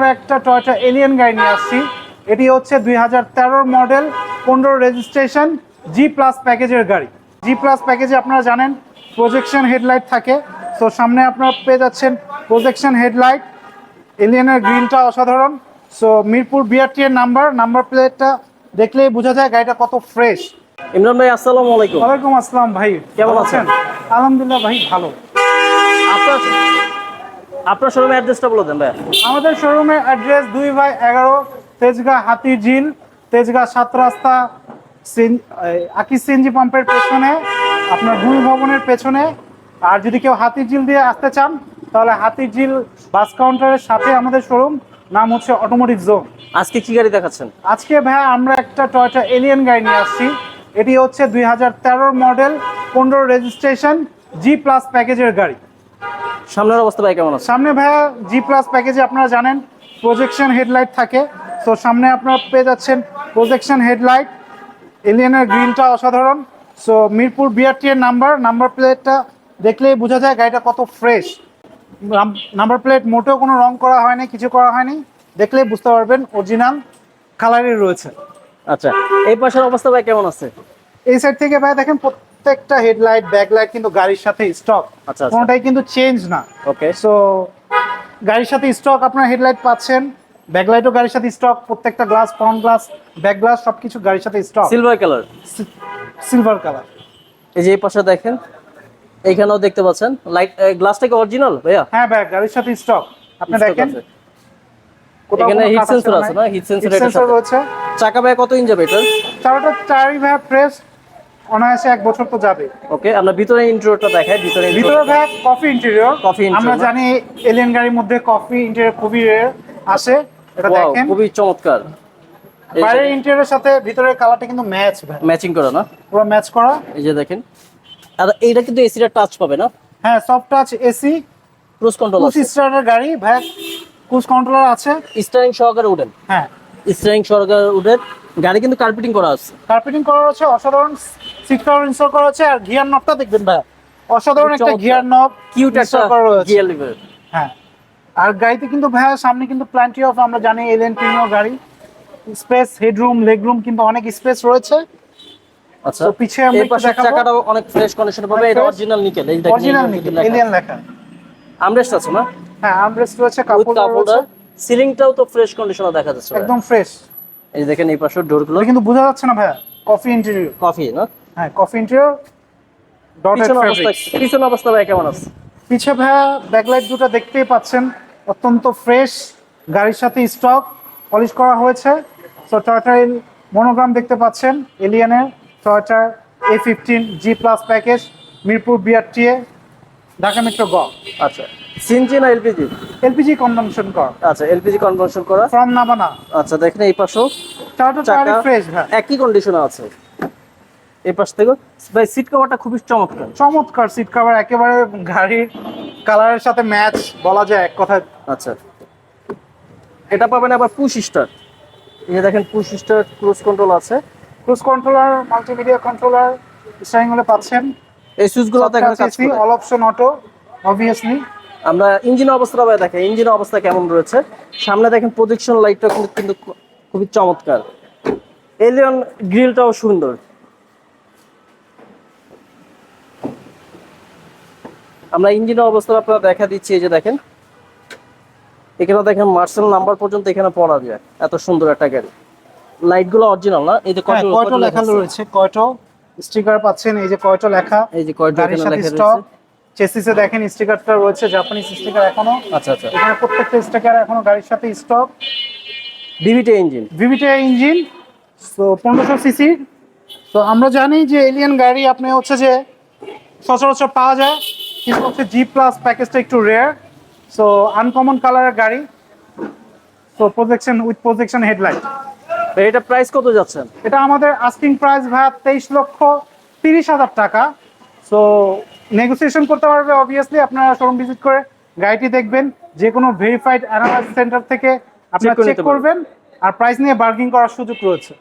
আমরা একটা Toyota alien গাড়ি নিয়ে আসছি। এটি হচ্ছে দুই হাজার তেরোর মডেল পনেরো রেজিস্ট্রেশন জি প্লাস প্যাকেজের গাড়ি। জি প্লাস প্যাকেজে আপনারা জানেন প্রজেকশন হেডলাইট থাকে। তো সামনে আপনারা পেয়ে যাচ্ছেন প্রজেকশন হেডলাইট এলিয়ানের গ্রিলটা অসাধারণ। সো মিরপুর বিআরটি এর নাম্বার নাম্বার প্লেটটা দেখলেই বোঝা যায় গাড়িটা কত ফ্রেশ ইমরান ভাই আসসালামু আলাইকুম। ওয়ালাইকুম আসসালাম ভাই কেমন আছেন? আলহামদুলিল্লাহ ভাই ভালো। আপনার আপনার শোরুমের অ্যাড্রেসটা বলে দেন ভাই আমাদের শোরুমের অ্যাড্রেস দুই বাই এগারো তেজগাঁ হাতি ঝিল তেজগাঁ সাত রাস্তা আকিস সিএনজি পাম্পের পেছনে আপনার ভূমি ভবনের পেছনে। আর যদি কেউ হাতির ঝিল দিয়ে আসতে চান তাহলে হাতির ঝিল বাস কাউন্টারের সাথে আমাদের শোরুম নাম হচ্ছে অটোমোটিভ জোন আজকে কি গাড়ি দেখাচ্ছেন? আজকে ভাইয়া আমরা একটা টয়টা এলিয়ান গাড়ি নিয়ে আসছি। এটি হচ্ছে দুই হাজার তেরোর মডেল পনেরো রেজিস্ট্রেশন জি প্লাস প্যাকেজের গাড়ি। সামনের অবস্থা ভাই কেমন আছে? সামনে ভাইয়া জি প্লাস প্যাকেজে আপনারা জানেন প্রজেকশন হেডলাইট থাকে। তো সামনে আপনারা পেয়ে যাচ্ছেন প্রজেকশন হেডলাইট এলিয়ানের গ্রিলটা অসাধারণ। সো মিরপুর বিআরটি এর নাম্বার নাম্বার প্লেটটা দেখলেই বোঝা যায় গাড়িটা কত ফ্রেশ নাম্বার প্লেট মোটেও কোনো রং করা হয়নি কিছু করা হয়নি। দেখলেই বুঝতে পারবেন অরিজিনাল কালারই রয়েছে। আচ্ছা এই পাশের অবস্থা ভাই কেমন আছে? এই সাইড থেকে ভাই দেখেন প্রত্যেকটা হেডলাইট ব্যাকলাইট কিন্তু গাড়ির সাথে স্টক আচ্ছা, আচ্ছা। কোনোটাই কিন্তু চেঞ্জ না। ওকে সো গাড়ির সাথে স্টক আপনার হেডলাইট পাচ্ছেন ব্যাকলাইটও গাড়ির সাথে স্টক প্রত্যেকটা glass front glass back glass সবকিছু গাড়ির সাথে stock silver colour silver colour এই যে এই পাশে দেখেন এইখানেও দেখতে পাচ্ছেন। লাইট গ্লাসটা কি অরিজিনাল ভাইয়া? হ্যাঁ ব্যাক গাড়ির সাথে স্টক আপনি দেখেন। এখানে sensor ছিল আছে না? Heat এটার রয়েছে। চাকা ভাই কত ইঞ্চ যাবে এটা চারোটা টায়ারই ভাই ফ্রেশ অনায়াসে এক বছর তো যাবে। ওকে আমরা ভিতরে ইন্টারভিউটা দেখাই ভিতরে ভিতরে ভাই কফি ইন্টেরিয়র interior আমরা জানি এলিয়ান গাড়ির মধ্যে কফি ইন্টেরিয়র খুবই আসে এটা দেখেন। খুবই চমৎকার। বাইরের ইন্টেরিয়রের সাথে ভিতরের কালারটা কিন্তু ম্যাচ ম্যাচিং করা না? পুরো ম্যাচ করা। এই যে দেখেন। আর এইটা কিন্তু এসিটা টাচ পাবে না? হ্যাঁ soft touch AC cruise control আছে। স্টারের গাড়ি ভাই। কুচ কন্ট্রোলার আছে। স্টিয়ারিং সহকারে উঠেন। হ্যাঁ। স্টিয়ারিং সহকারে উঠেন। গাড়ি কিন্তু কার্পেটিং করা আছে। কার্পেটিং করা আছে অসাধারণ সিট কভার ইনস্টল করা আছে আর গিয়ার নবটা দেখবেন ভাই অসাধারণ একটা গিয়ার নব কিউট একটা গিয়ার লিভার হ্যাঁ। আর গাড়িতে কিন্তু ভাইয়া সামনে কিন্তু প্ল্যান্টি অফ আমরা জানি এলিয়ান প্রিমিয়ার গাড়ি। স্পেস হেডরুম লেগরুম কিন্তু অনেক স্পেস রয়েছে। আচ্ছা। তো পিছে আমরা একটু দেখাবো। চাকাটাও অনেক ফ্রেশ কন্ডিশনে পাবে। এটা অরিজিনাল নিকেল এই দেখেন অরিজিনাল নিকেল এলিয়ান লেখা। আমরেস্ট আছে না হ্যাঁ আর্মরেস্ট রয়েছে কাপড় রয়েছে। সিলিংটাও তো ফ্রেশ কন্ডিশনে দেখা যাচ্ছে একদম ফ্রেশ এই দেখেন এই পাশে ডোরগুলো। কিন্তু বোঝা যাচ্ছে না ভাইয়া। কফি ইন্টেরিয়র কফি না? হ্যাঁ কফি ইন্টেরিয়র ডটেড ফেব্রিক পিছন অবস্থা ভাই কেমন আছে? পিছে ভাইয়া ব্যাকলাইট দুটো দেখতেই পাচ্ছেন অত্যন্ত ফ্রেশ গাড়ির সাথে স্টক পলিশ করা হয়েছে। সো টয়টার মনোগ্রাম দেখতে পাচ্ছেন এলিয়ানের টয়টার A fifteen G plus package Mirpur BRTA Dhaka metro গ আচ্ছা। সিএনজি না এলপিজি? এলপিজি কনজামশন কর। আচ্ছা এলপিজি কনভার্সন করা। ফ্রম নাবানা আচ্ছা দেখেন এই পাশেও। টয়টা চাকা ফ্রেশ ভাই। একই কন্ডিশনে আছে। এই পাশ থেকে। ভাই সিট কভারটা খুবই চমৎকার। চমৎকার সিট কভার একেবারে গাড়ির কালারের সাথে ম্যাচ বলা যায় এক কথায়। আচ্ছা। এটা পাবেন আবার পুশ স্টার এই দেখেন পুশ স্টার ক্রুজ কন্ট্রোল আছে। Cruise controller multimedia controller steering হলে পাচ্ছেন। এই সুইচগুলো দেখেন কাজ করে। অল অপশন অটো অবভিয়াসলি আমরা ইঞ্জিন অবস্থা ভাই দেখেন ইঞ্জিন অবস্থা কেমন রয়েছে? সামনে দেখেন প্রজেকশন লাইটটা কিন্তু কিন্তু খুবই চমৎকার। এলিয়ন গ্রিলটাও সুন্দর। আমরা ইঞ্জিনের অবস্থা আপনারা দেখা দিচ্ছি এই যে দেখেন। এখানে দেখেন মার্শাল নাম্বার পর্যন্ত এখানে পড়া যায় এত সুন্দর একটা গাড়ি। লাইটগুলো অরিজিনাল না? এই যে হ্যাঁ কয়টো- কয়টো লেখা রয়েছে? কয়টো? স্টিকার পাচ্ছেন এই যে কয়টো লেখা? এই যে কয়টো লেখা স্টক রয়েছে? চেসিসে দেখেন স্টিকারটা রয়েছে জাপানিজ স্টিকার এখনও। আচ্ছা আচ্ছা। এখানে প্রত্যেকটা স্টিকার এখনও গাড়ির সাথে stock DVT engine VVTI engine so পনেরোশো সিসি তো আমরা জানি যে এলিয়ান গাড়ি আপনি হচ্ছে যে সচরাচর পাওয়া যায় কিন্তু হচ্ছে জি প্লাস প্যাকেজটা একটু রেয়ার সো আনকমন কালারের গাড়ি। তো প্রজেকশন উইথ প্রজেকশন হেডলাইট এটা প্রাইস কত যাচ্ছে? এটা আমাদের আস্কিং প্রাইস ভাইয়া তেইশ লক্ষ তিরিশ হাজার টাকা। সো নেগোসিয়েশন করতে পারবে অবভিয়াসলি আপনারা শোরুম ভিজিট করে গাড়িটি দেখবেন। যে কোনো ভেরিফাইড অ্যানালাইসিস সেন্টার থেকে আপনারা চেক করবেন। আর প্রাইস নিয়ে বার্গিং করার সুযোগ রয়েছে।